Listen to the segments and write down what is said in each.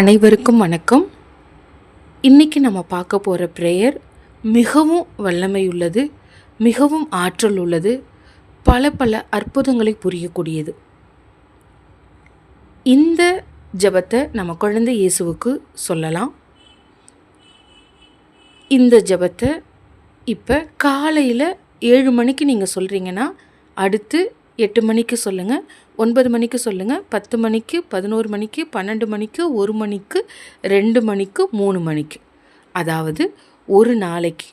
அனைவருக்கும் வணக்கம். இன்றைக்கி நம்ம பார்க்க போகிற ப்ரேயர் மிகவும் வல்லமை உள்ளது மிகவும் ஆற்றல் உள்ளது பல பல அற்புதங்களை புரியக்கூடியது. இந்த ஜெபத்தை நம்ம குழந்தை இயேசுவுக்கு சொல்லலாம். இந்த ஜெபத்தை இப்போ காலையில் ஏழு மணிக்கு நீங்கள் சொல்கிறீங்கன்னா அடுத்து எட்டு மணிக்கு சொல்லுங்கள் ஒன்பது மணிக்கு சொல்லுங்கள் பத்து மணிக்கு பதினோரு மணிக்கு பன்னெண்டு மணிக்கு ஒரு மணிக்கு ரெண்டு மணிக்கு மூணு மணிக்கு. அதாவது ஒரு நாளைக்கு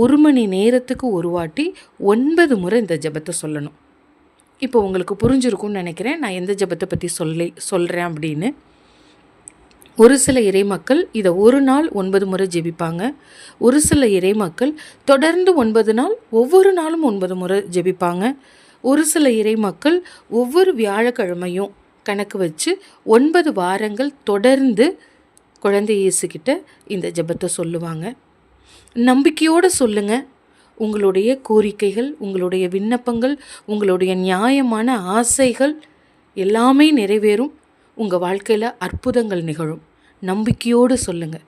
ஒரு மணி நேரத்துக்கு ஒரு வாட்டி ஒன்பது முறை இந்த ஜெபத்தை சொல்லணும். இப்போ உங்களுக்கு புரிஞ்சிருக்கும்னு நினைக்கிறேன். நான் எந்த ஜெபத்தை பற்றி சொல்லி சொல்கிறேன் அப்படின்னு. ஒரு சில இறைமக்கள் இதை ஒரு நாள் ஒன்பது முறை ஜெபிப்பாங்க. ஒரு சில இறைமக்கள் தொடர்ந்து ஒன்பது நாள் ஒவ்வொரு நாளும் ஒன்பது முறை ஜெபிப்பாங்க. ஒரு சில இறை மக்கள் ஒவ்வொரு வியாழக்கிழமையும் கணக்கு வச்சு ஒன்பது வாரங்கள் தொடர்ந்து குழந்தை இயேசுக்கிட்ட இந்த ஜெபத்தை சொல்லுவாங்க. நம்பிக்கையோடு சொல்லுங்க. உங்களுடைய கோரிக்கைகள் உங்களுடைய விண்ணப்பங்கள் உங்களுடைய நியாயமான ஆசைகள் எல்லாமே நிறைவேறும். உங்கள் வாழ்க்கையில் அற்புதங்கள் நிகழும். நம்பிக்கையோடு சொல்லுங்க.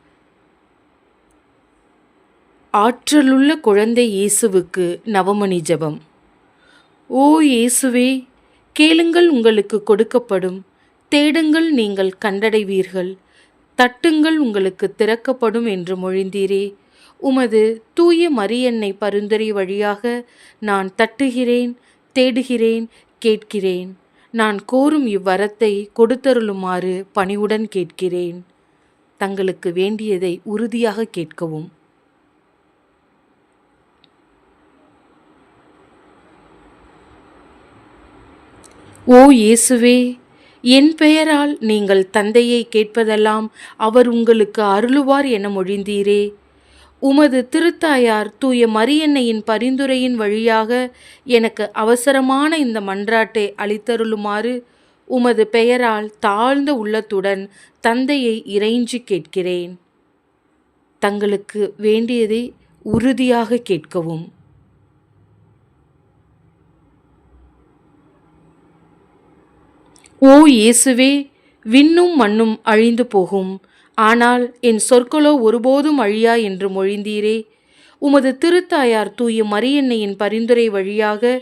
ஆற்றலுள்ள குழந்தை இயேசுவுக்கு நவமணி ஜெபம். ஓ இயேசுவே கேளுங்கள் உங்களுக்கு கொடுக்கப்படும். தேடுங்கள் நீங்கள் கண்டடைவீர்கள். தட்டுங்கள் உங்களுக்கு திறக்கப்படும் என்று மொழிந்தீரே. உமது தூய மரியன்னை பரிந்துரை வழியாக நான் தட்டுகிறேன் தேடுகிறேன் கேட்கிறேன். நான் கோரும் இவ்வரத்தை கொடுத்தருளுமாறு பணிவுடன் கேட்கிறேன். தங்களுக்கு வேண்டியதை உறுதியாக கேட்கவும். ஓ இயேசுவே என் பெயரால் நீங்கள் தந்தையை கேட்பதெல்லாம் அவர் உங்களுக்கு அருளுவார் என மொழிந்தீரே. உமது திருத்தாயார் தூய மரியன்னையின் பரிந்துரையின் வழியாக எனக்கு அவசரமான இந்த மன்றாட்டை அளித்தருளுமாறு உமது பெயரால் தாழ்ந்த உள்ளத்துடன் தந்தையை இறைஞ்சி கேட்கிறேன். தங்களுக்கு வேண்டியதை உறுதியாக கேட்கவும். ஓ இயேசுவே விண்ணும் மண்ணும் அழிந்து போகும். ஆனால் என் சொற்களோ ஒருபோதும் அழியா என்று மொழிந்தீரே. உமது திருத்தாயார் தூய மரியன்னையின் பரிந்துரை வழியாக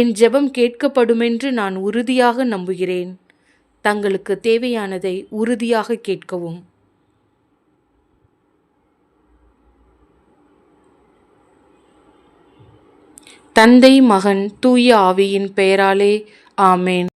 என் ஜெபம் கேட்கப்படுமென்று நான் உறுதியாக நம்புகிறேன். தங்களுக்கு தேவையானதை உறுதியாக கேட்கவும். தந்தை மகன் தூய ஆவியின் பெயராலே ஆமேன்.